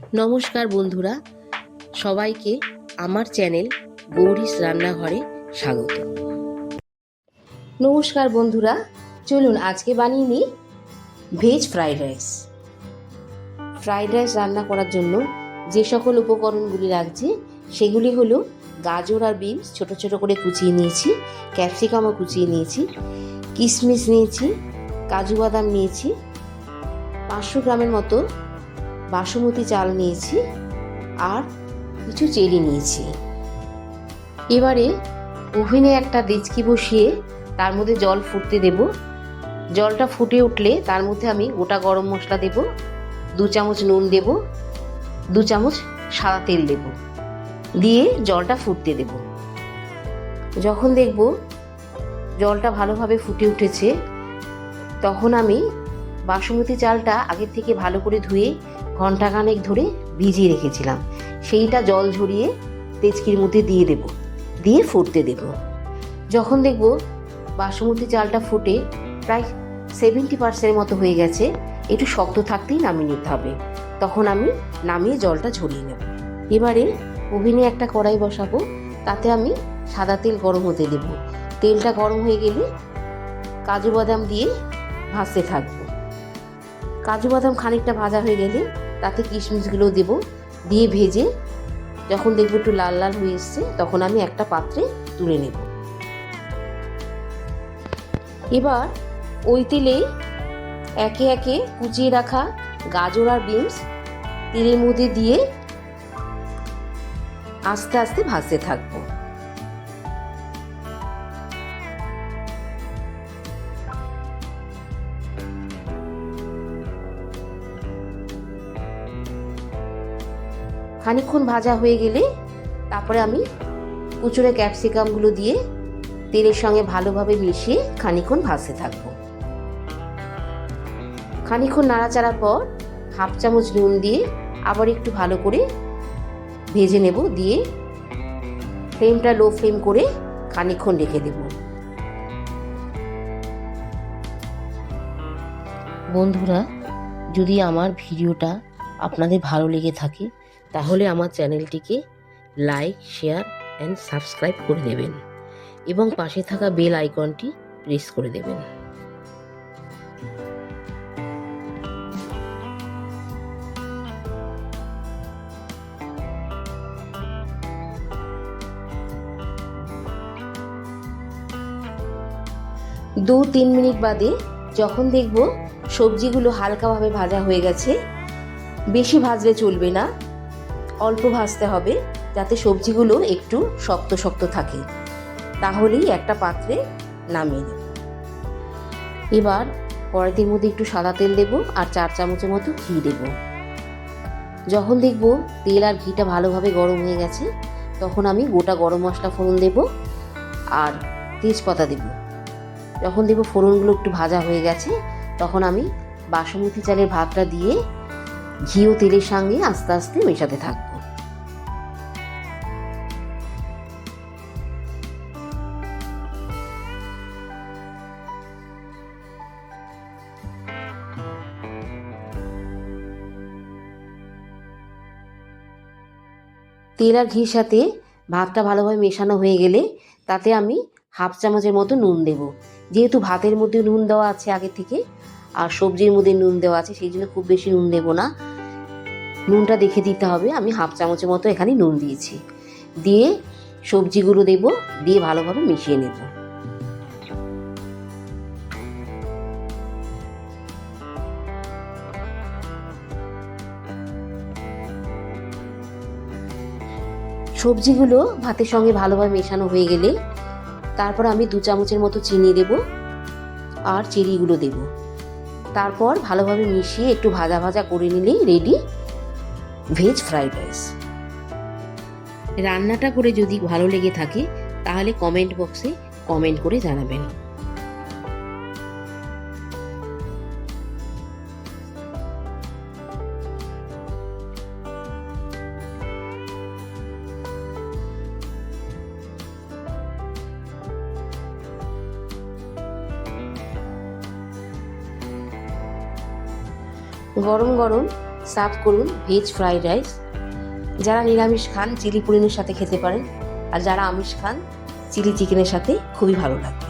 নমস্কার বন্ধুরা, সবাইকে আমার চ্যানেল গৌরীশ রান্নাঘরে স্বাগত। নমস্কার বন্ধুরা, চলুন আজকে বানিয়ে নিই veg fried rice. Fried rice রান্না করার জন্য যে সকল উপকরণগুলি লাগছে, সেগুলি হলো গাজর আর বিনস ছোট ছোট করে কুচিয়ে নিয়েছি, ক্যাপসিকামও কুচিয়ে নিয়েছি, কিশমিশ নিয়েছি, কাজু বাদাম নিয়েছি, পাঁচশো গ্রামের মতো বাসমতি চাল নিয়েছি আর কিছু চেরি নিয়েছি। এবারে ওভেনে একটা ডেচকি বসিয়ে তার মধ্যে জল ফুটতে দেব। জলটা ফুটে উঠলে তার মধ্যে আমি গোটা গরম মশলা দেব, দু চামচ নুন দেব, দু চামচ সাদা তেল দেব। দিয়ে জলটা ফুটতে দেব। যখন দেখব জলটা ভালোভাবে ফুটে উঠেছে, তখন আমি বাসমতি চালটা আগের থেকে ভালো করে ধুয়ে ঘন্টাখানেক ধরে ভিজিয়ে রেখেছিলাম। সেইটা জল ঝরিয়ে তেজকির মধ্যে দিয়ে দেব, দিয়ে ফুটতে দেব। যখন দেখব বাসমতি চালটা ফুটে প্রায় সেভেন্টি পার্সেন্টের মতো হয়ে গেছে, একটু শক্ত থাকতেই নামিয়ে নিতে হবে। তখন আমি নামিয়ে জলটা ঝরিয়ে নেব। এবারে ওভেনে একটা কড়াই বসাবো, তাতে আমি সাদা তেল গরম হতে দেব। তেলটা গরম হয়ে গেলে কাজু বাদাম দিয়ে ভাজতে থাকব। কাজু বাদাম খানিকটা ভাজা হয়ে গেলে তাতে কিশমিশগুলো দেব। দিয়ে ভেজে যখন দেখব একটু লাল লাল হয়ে এসছে, তখন আমি একটা পাত্রে তুলে নেব। এবার ওই তেলে একে একে কুচিয়ে রাখা গাজর আর বিনস তেলের মধ্যে দিয়ে আস্তে আস্তে ভাজতে থাকব। খানিক্ষণ ভাজা হয়ে গেলে তারপরে আমি কুচুরে ক্যাপসিকামগুলো দিয়ে তেলের সঙ্গে ভালোভাবে মিশিয়ে খানিক্ষণ ভাজতে থাকব। খানিক্ষণ নাড়াচাড়ার পর হাফ চামচ নুন দিয়ে আবার একটু ভালো করে ভেজে নেব দিয়ে ফ্লেমটা লো ফ্লেম করে খানিক্ষণ রেখে দেব। বন্ধুরা, যদি আমার ভিডিওটা আপনাদের ভালো লেগে থাকে তাহলে আমার চ্যানেলটিকে লাইক, শেয়ার অ্যান্ড সাবস্ক্রাইব করে দেবেন এবং পাশে থাকা বেল আইকনটি প্রেস করে দেবেন। দু তিন মিনিট বাদে যখন দেখব সবজিগুলো হালকাভাবে ভাজা হয়ে গেছে, বেশি ভাজলে চলবে না। অল্প ভাজতে হবে যাতে সবজিগুলো একটু শক্ত শক্ত থাকে। তাহলেই একটা পাত্রে নামিয়ে নেব। এবার কড়াইটির মধ্যে একটু সাদা তেল দেব আর চার চামচের মতো ঘি দেব। যখন দেখব তেল আর ঘিটা ভালোভাবে গরম হয়ে গেছে, তখন আমি গোটা গরম মশলা ফোড়ন দেব আর তেজপাতা দেব। যখন দেখব ফোড়নগুলো একটু ভাজা হয়ে গেছে, তখন আমি বাসমতি চালের ভাতটা দিয়ে ঘি ও তেলের সঙ্গে আস্তে আস্তে মেশাতে থাকব। তেল আর ঘির সাথে ভাতটা ভালোভাবে মেশানো হয়ে গেলে তাতে আমি হাফ চামচের মতো নুন দেব। যেহেতু ভাতের মধ্যে নুন দেওয়া আছে আগে থেকে, আর সবজির মধ্যে নুন দেওয়া আছে, সেই জন্য খুব বেশি নুন দেব না। নুনটা দেখে দিতে হবে, আমি হাফ চামচের মতো এখানে নুন দিয়েছি। দিয়ে সবজিগুলো দেব, দিয়ে ভালোভাবে মিশিয়ে নেব। সবজিগুলো ভাতের সঙ্গে ভালোভাবে মেশানো হয়ে গেলে তারপর আমি দু চামচের মতো চিনি দেব আর চেরিগুলো দেব। তারপর ভালোভাবে মিশিয়ে একটু ভাজা ভাজা করে নিলেই রেডি ভেজ ফ্রাইড রাইস রান্নাটা করে যদি ভালো লেগে থাকে, তাহলে কমেন্ট বক্সে কমেন্ট করে জানাবেন। গরম গরম সার্ভ করুন ভেজ ফ্রাইড রাইস। যারা নিরামিষ খান, চিলি পুরিনের সাথে খেতে পারেন, আর যারা আমিষ খান, চিলি চিকেনের সাথে খুবই ভালো লাগবে।